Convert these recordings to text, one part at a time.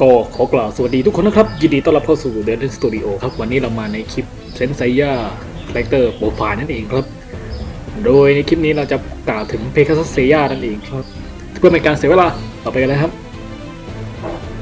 ก็ขอกล่าวสวัสดีทุกคนนะครับ ยินดีต้อนรับเข้าสู่เด n นสตูดิโอครับ วันนี้เรามาในคลิปเซนไซย่าคาแรคเตอร์โปรไฟล์นั่นเองครับ โดยในคลิปนี้เราจะกล่าวถึงเพคาซัสเซย่านั่นเองครับ เพื่อเป็นการเสียเวลาต่อไปกันเลยครับก็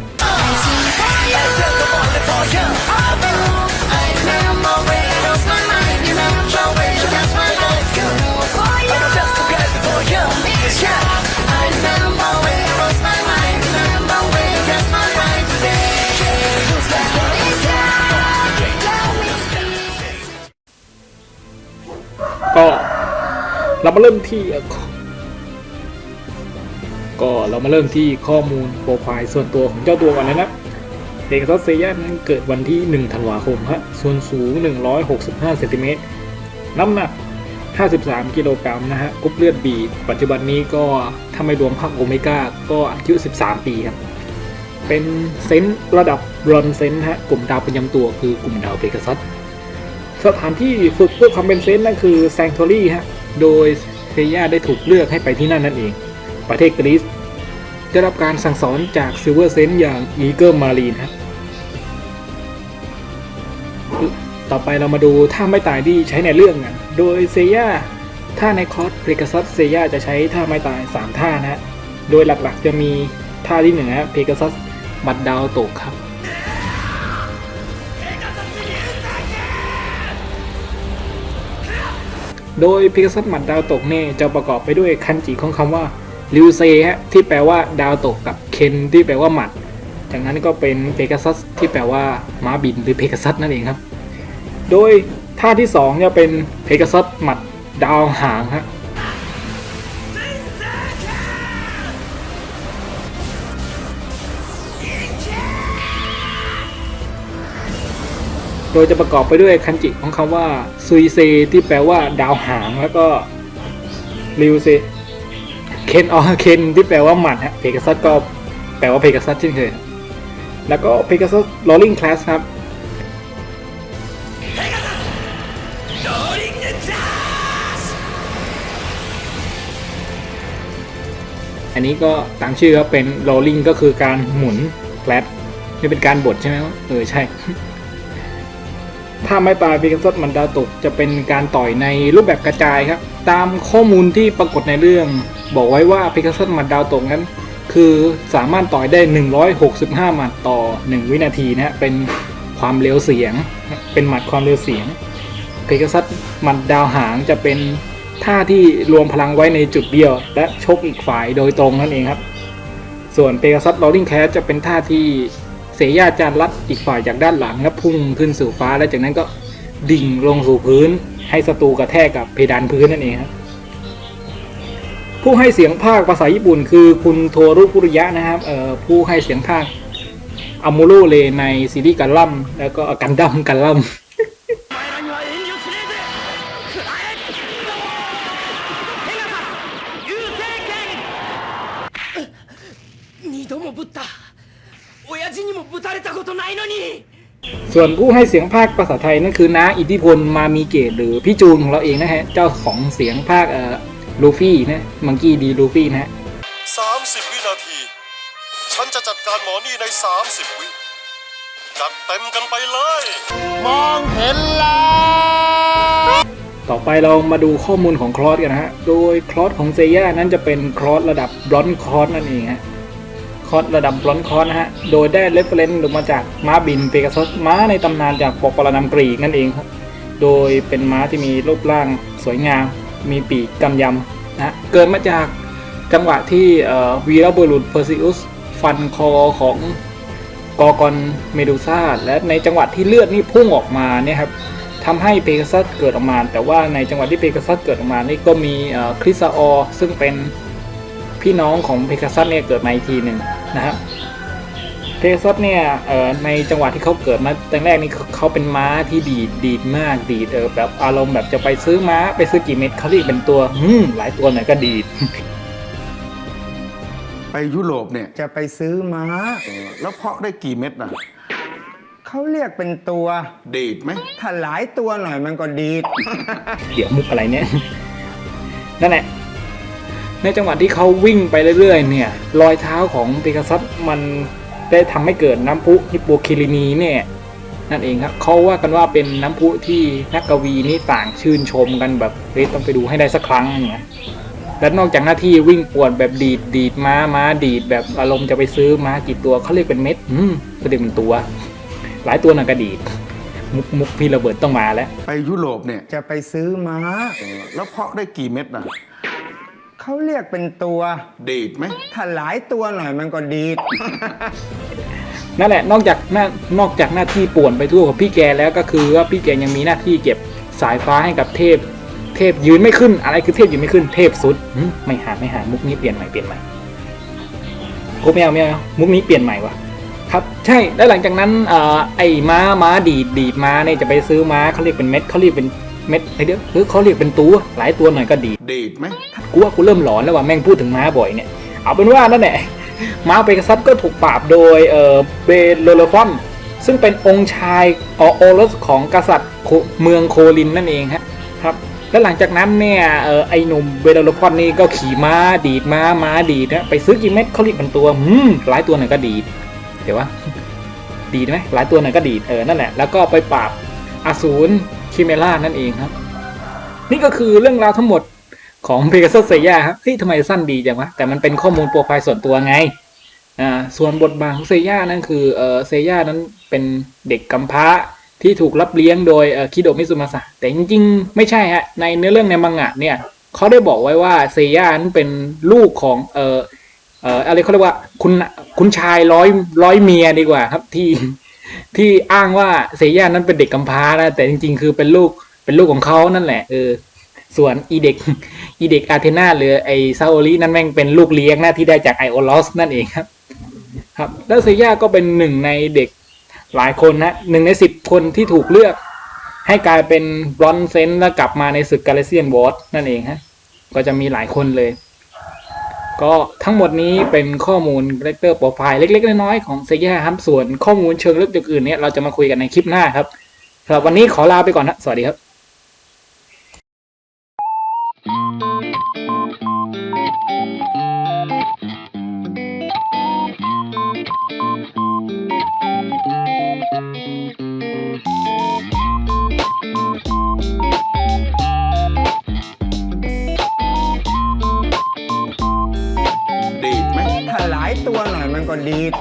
มาเริ่มที่ก็เรามาเริ่มที่ข้อมูลโปรไฟล์ส่วนตัวของเจ้าตัวก่อนเลยนะเอกซัสเซย่านั้นเกิดวันที่ 1 ธันวาคมฮะ ส่วนสูง 165 เซนติเมตร น้ำหนัก 53 กิโลกรัมนะฮะกรุ๊ปเลือดบี ปัจจุบันนี้ก็ถ้าไม่รวมภาคโอเมก้าก็อายุ 13 ปีครับ เป็นเซนต์ระดับบรอนเซนต์ฮะ กลุ่มดาวประจำตัวคือกลุ่มดาวเพกัสสถานที่ฝึกเพื่อความเป็นเซนต์นั่นคือแซงทอรี่ฮะ โดยเซย่าได้ถูกเลือกให้ไปที่นั่นนั่นเอง ประเทศกรีซได้รับการสั่งสอนจากซิลเวอร์เซนต์อย่างอีเกิลมารีนฮะต่อไปเรามาดูท่าไม่ตายที่ใช้ในเรื่องกัน โดยเซย่าท่าในคอร์สเพก a ซัสเซย่าจะใช้ท่าไม่ตาย 3 ท่านะฮะ โดยหลักๆจะมีท่าที่หนึ่งฮะเพก a ซัสบัดดาวตกครับ โดยพิกซัสหมัดดาวตกเนี่ยจะประกอบไปด้วยคันจิของคำว่าริวเซฮะที่แปลว่าดาวตกกับเคนที่แปลว่าหมัด จากนั้นก็เป็นเพกาซัสที่แปลว่าม้าบินหรือเพกาซัสนั่นเองครับ โดยท่าที่2จะเป็นเพกาซัสหมัดดาวหางฮะ โดยจะประกอบไปด้วยคันจิของคำว่าซุยเซที่แปลว่าดาวหางแล้วก็ริวเซเคนออเคนที่แปลว่าหมัดฮะเพก a ซัสก็แปลว่าเพก a ซัสเช่นเคยแล้วก็เพก a ซัสลอริงคลาสครับอันนี้ก็ตามชื่อครับเป็น rolling ก็คือการหมุนแฟลตนี่เป็นการบดใช่ไหมเออใช่ ถ้าไม่ตายพิกัสมันดาวตกจะเป็นการต่อยในรูปแบบกระจายครับ ตามข้อมูลที่ปรากฏในเรื่อง บอกไว้ว่าพิกัสมันดาวตกนั้น คือสามารถต่อยได้ 165 หมัดต่อ 1 วินาทีนะฮะเป็นความเร็วเสียง เป็นหมัดความเร็วเสียงเพกัสหมัดดาวหางจะเป็นท่าที่รวมพลังไว้ในจุดเดียว และชกอีกฝ่ายโดยตรงนั่นเองครับ ส่วนเปกัสซัสลอริงแคสจะเป็นท่าที่ เสียาจานรัดอีกฝ่ายจากด้านหลังครับพุ่งขึ้นสู่ฟ้าแล้วจากนั้นก็ดิ่งลงสู่พื้น ให้ศัตรูกระแทกกับเพดานพื้นนั่นเองครับ ผู้ให้เสียงภาคภาษาญี่ปุ่นคือคุณโทรุปุริยะนะครับเอ่อผู้ให้เสียงภาคอามูโรเลในซีรีส์กันลัมแล้วก็กันดัมกันลัม お前らには遠慮しねえぜ食らえペガサス優勢剣二度もぶった親父 にもぶたれたことないのに ส่วนผู้ให้เสียงภาคภาษาไทยนั่นคือน้าอิทธิพลมามีเกตหรือพี่จูนของเราเองนะฮะ เจ้าของเสียงภาคเอ่อลูฟี่นะมังกี้ดีลูฟี่นะฮะ 30 วินาที ฉันจะจัดการหมอนี่ใน 30 วิ จัดเต็มกันไปเลย มองเห็นแล้ว ต่อไปเรามาดูข้อมูลของคลอสกันนะฮะ โดยคลอสของเซย่านั้นจะเป็นคลอสระดับบรอนคลอสนั่นเองฮะ คล อสระดับบรอนคอสนะฮะ โดยได้เรฟเฟรนซ์ลงมาจากม้าบินเปกัสซัสม้าในตำนานจากปกปรนำกรีกนั่นเองครับ โดยเป็นม้าที่มีรูปร่างสวยงาม มีปีกกำยำนะฮะเกิดมาจากจังหวะที่วีรบุรุษเพอร์ซิอุสฟันคอของกอกอนเมดูซ่าและในจังหวะที่เลือดนี่พุ่งออกมาเนี่ยครับทำให้เพก a ซัสเกิดออกมา แต่ว่าในจังหวะที่เพก a ซัสเกิดออกมานี่ก็มีคริสซาออซึ่งเป็นพี่น้องของเพก a ซัสเนี่ยเกิดมาอีกทีหนึ่ง นะครับเพก a ซัสเนี่ยเอ่อในจังหวะที่เขาเกิดมาตั้งแรกนี่เขาเขาเป็นม้าที่ดีดดีดมากดีดเออแบบอารมณ์แบบจะไปซื้อม้าไปซื้อกี่เม็ดเขาเรียกเป็นตัวอืมหลายตัวหน่อยก็ดีด ไปยุโรปเนี่ยจะไปซื้อม้าเออแล้วเพาะได้กี่เม็ดน่ะเขาเรียกเป็นตัวดีดไหมถ้าหลายตัวหน่อยมันก็ดีด เดี๋ยวมุกอะไรเนี่ยนั่นแหละ ในจังหวะที่เขาวิ่งไปเรื่อยๆ เนี่ย รอยเท้าของเพก a ซัสมันได้ทำให้เกิดน้ำพุฮิปโปคิลินีเนี่ยนั่นเองครับเขาว่ากันว่าเป็นน้ำพุที่นักกวีนี่ต่างชื่นชมกันแบบเฮ้ยต้องไปดูให้ได้สักครั้งเนี่ยและนอกจากหน้าที่วิ่งป่วนแบบดีดดีดม้าม้าดีดแบบอารมณ์จะไปซื้อม้ากี่ตัวเขาเรียกเป็นเม็ดอืมเขาเรียกเป็นตัว หลายตัวหนังกระดีดมุกมุกพี่ระเบิดต้องมาแล้ว ไปยุโรปเนี่ยจะไปซื้อม้าเออแล้วเพาะได้กี่เม็ดน่ะ เขาเรียกเป็นตัว ดีดไหมถ้าหลายตัวหน่อยมันก็ดีด นั่นแหละนอกจากหน้านอกจากหน้าที่ป่วนไปทั่วกับพี่แกแล้วก็คือว่าพี่แกยังมีหน้าที่เก็บสายฟ้าให้กับเทพ เทพยืนไม่ขึ้น อะไรคือเทพยืนไม่ขึ้น เทพสุดหึไม่หาไม่หามุกนี้เปลี่ยนใหม่เปลี่ยนใหม่กูไม่เอาไม่เอามุกนี้เปลี่ยนใหม่วะครับใช่แล้วหลังจากนั้นเอ่อไอ้ม้าม้าดีดดีดม้าเนี่ยจะไปซื้อม้าเขาเรียกเป็นเม็ดเขาเรียกเป็น เม็ดไอเดียวหรือเขาเรียกเป็นตัวหลายตัวหน่อยก็ดีดดีดไหมกูว่ากูเริ่มหลอนแล้วว่าแม่งพูดถึงม้าบ่อยเนี่ย เอาเป็นว่านั่นแหละม้าเปกัสซัสก็ถูกปราบโดยเอ่อเบโลโลฟอนซึ่งเป็นองค์ชายออโอรสของกษัตริย์โคเมืองโคลินนั่นเองฮะครับแล้วหลังจากนั้นเนี่ยเออไอหนุ่มเบโลโลฟอนนี่ก็ขี่ม้าดีดม้าม้าดีดนะไปซื้อกี่เม็ดเขาเรียกเป็นตัวอืมหลายตัวหน่อยก็ดีดเดี๋ยวว่าดีดไหมหลายตัวหน่อยก็ดีดเออนั่นแหละแล้วก็ไปปราบอสูร คิเมล่านั่นเองครับ นี่ก็คือเรื่องราวทั้งหมดของเพก a ซัสเซียครับเฮ้ยทำไมสั้นดีจังวะ แต่มันเป็นข้อมูลโปรไฟล์ส่วนตัวไงอ่าส่วนบทบาทของเซย่านั่นคือเออเซย่านั้นเป็นเด็กกำพร้าที่ถูกรับเลี้ยงโดยคิโดมิซุมาสะแต่จริงๆ ไม่ใช่ฮะในเนื้อเรื่องในมังงะเนี่ยเขาได้บอกไว้ว่าเซย่านั้นเป็นลูกของเออเอออะไรเขาเรียกว่าคุณคุณชายร้อยร้อยเมียดีกว่าครับที่ ที่อ้างว่าเซย่านั้นเป็นเด็กกำพร้านะแต่จริง ๆ คือเป็นลูกเป็นลูกของเขานั่นแหละเออส่วนอีเด็กอีเด็กอาเทนาหรือไอซาโอรินั่นแม่งเป็นลูกเลี้ยงนะที่ได้จากไอโอลอสนั่นเองครับ ครับ แล้วเซย่าก็เป็นหนึ่งในเด็กหลายคนนะหนึ่งในสิบคนที่ถูกเลือก ให้กลายเป็นบรอนเซนแล้วกลับมาในศึกกาเลเซียนวอร์นั่นเองฮะก็จะมีหลายคนเลย ก็ทั้งหมดนี้เป็นข้อมูลคาแรคเตอร์โปรไฟล์เล็ก ๆ น้อยๆของเซย่าครับส่วนข้อมูลเชิงลึกอย่างอื่นเนี่ยเราจะมาคุยกันในคลิปหน้าครับสำหรับวันนี้ขอลาไปก่อนนะสวัสดีครับ ลีด